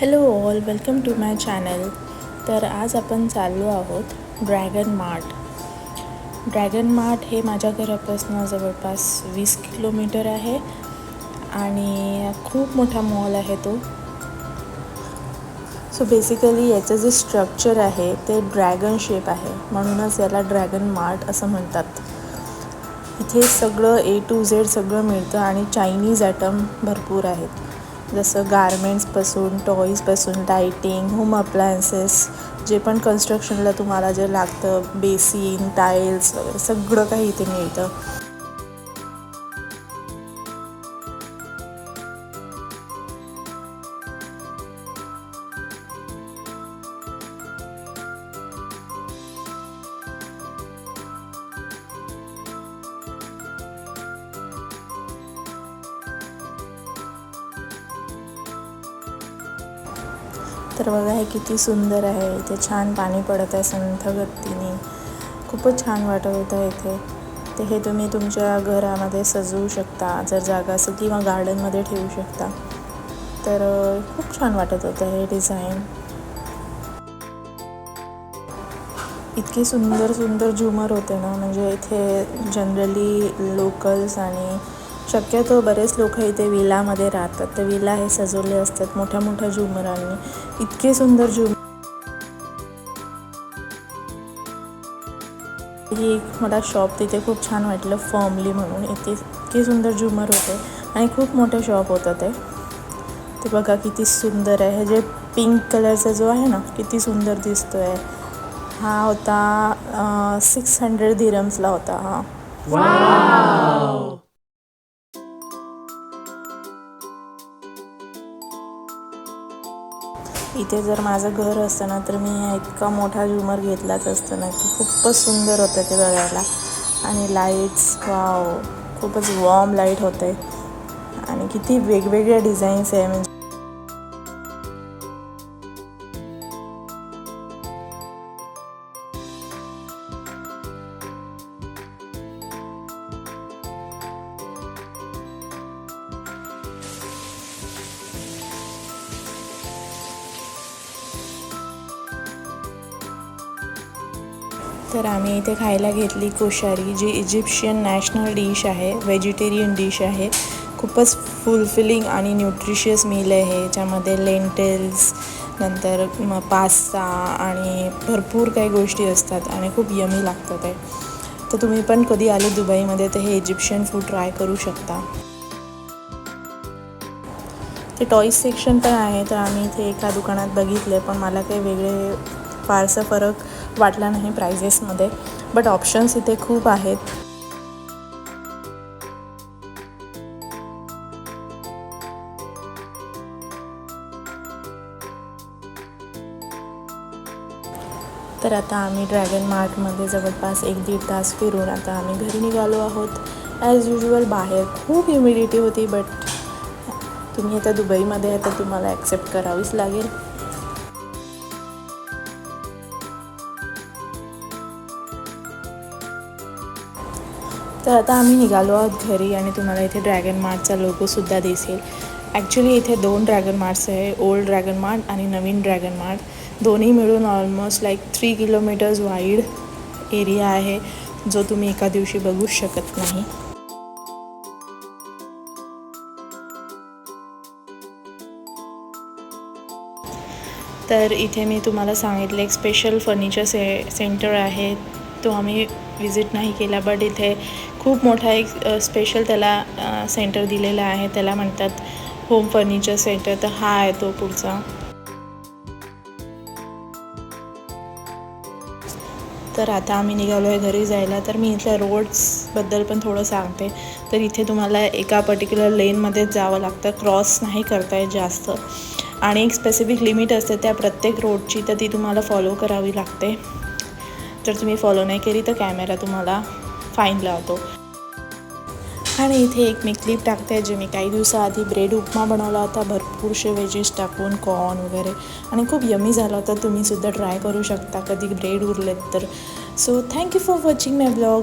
Hello all welcome to my channel तर आज आपण चाललो आहोत ड्रॅगन मार्ट ड्रॅगन मार्ट हे माझ्या घरापासून जवळपास वीस किलोमीटर आहे आणि खूप मोठा मॉल आहे तो. सो बेसिकली याचं जे स्ट्रक्चर आहे ते ड्रॅगन शेप आहे. म्हणूनच याला ड्रॅगन मार्ट असं म्हणतात. इथे सगळं ए टू झेड सगळं मिळतं आणि चायनीज ॲटम भरपूर आहेत. जसं गारमेंट्सपासून टॉईजपासून लाईटिंग होम अप्लायन्सेस जे पण कन्स्ट्रक्शनला तुम्हाला जे लागतं बेसिन टाईल्स वगैरे सगळं काही इथे मिळतं. तर बघा हे किती सुंदर आहे. इथे छान पाणी पडत आहे संथ गतीने. खूपच छान वाटत होतं इथे. ते हे तुम्ही तुमच्या घरामध्ये सजवू शकता. जर जागा असेल किंवा गार्डनमध्ये ठेवू शकता. तर खूप छान वाटत होतं हे डिझाईन इतकी सुंदर सुंदर झुमर होते ना. म्हणजे इथे जनरली लोकल्स आणि शक्यतो बरेच लोक इथे विलामध्ये राहतात. तर विला हे सजवले असतात मोठ्या मोठ्या झुमरांनी. इतके सुंदर झुम ही एक मला शॉप तिथे खूप छान वाटलं फॉर्मली म्हणून. इथे इतके सुंदर झुमर होते आणि खूप मोठं शॉप होतं ते. ते बघा किती सुंदर आहे. जे पिंक कलरचा जो आहे ना किती सुंदर दिसतो आहे हा होता सिक्स हंड्रेड धीरम्सला होता हा. इथे जर माझं घर असतं ना तर मी इतका मोठा झुमर घेतलाच असतं ना की खूपच सुंदर होतं ते बघायला. आणि लाईट्स वाव खूपच वॉर्म लाइट होते आणि किती वेगवेगळ्या डिझाईन्स आहे म्हणजे तर आम्ही इथे खायला घेतली कोशारी जी इजिप्शियन नॅशनल डिश आहे व्हेजिटेरियन डिश आहे. खूपच फुलफिलिंग आणि न्यूट्रिशियस मील आहे ज्यामध्ये लेंटेल्स नंतर मग पास्ता आणि भरपूर काही गोष्टी असतात आणि खूप यमी लागतात आहे. तर तुम्ही पण कधी आले दुबईमध्ये तर हे इजिप्शियन फूड ट्राय करू शकता. ते टॉईज सेक्शन पण आहे तर आम्ही इथे एका दुकानात बघितले पण मला काही वेगळे फारसा फरक वाटला नाही प्रायझेसमध्ये बट ऑप्शन्स इथे खूप आहेत. तर आता आम्ही ड्रॅगन मार्टमध्ये जवळपास एक दीड तास फिरून आता आम्ही घरी निघालो आहोत. ॲज युजल बाहेर खूप ह्युमिडिटी होती बट तुम्ही आता दुबईमध्ये आहे तर तुम्हाला ॲक्सेप्ट करावीच लागेल. तर आता आम्ही निघालो आहोत घरी आणि तुम्हाला इथे ड्रॅगन मार्टचा लोगोसुद्धा दिसेल. ॲक्च्युली इथे दोन ड्रॅगन मार्ट्स आहे. ओल्ड ड्रॅगन मार्ट आणि नवीन ड्रॅगन मार्ट दोन्ही मिळून almost like three kilometres wide area आहे जो तुम्ही एका दिवशी बघूच शकत नाही. तर इथे मी तुम्हाला सांगितलं एक स्पेशल फर्निचर से सेंटर आहे. तो आम्ही विजिट नाही केला बट इथे खूप मोठा एक स्पेशल त्याला सेंटर दिलेला आहे. त्याला म्हणतात होम फर्निचर सेंटर तर हा आहे तो पुढचा. तर आता आम्ही निघालो आहे घरी जायला. तर मी इथल्या रोड्सबद्दल पण थोडं सांगते. तर इथे तुम्हाला एका पर्टिक्युलर लेनमध्येच जावं लागतं. क्रॉस नाही करता येत जास्त. आणि एक स्पेसिफिक लिमिट असते त्या प्रत्येक रोडची तर ती तुम्हाला फॉलो करावी लागते. जर तुम्ही फॉलो नाही केली तर कॅमेरा तुम्हाला फाईन लावतो. आणि इथे एक मी क्लिप टाकते जे मी काही दिवसाआधी ब्रेड उपमा बनवला होता. भरपूरसे वेजेस टाकून कॉर्न वगैरे. आणि खूप यमी झाला होता. तुम्हीसुद्धा ट्राय करू शकता. कधी ब्रेड उरलेत तर. So thank you for watching my blog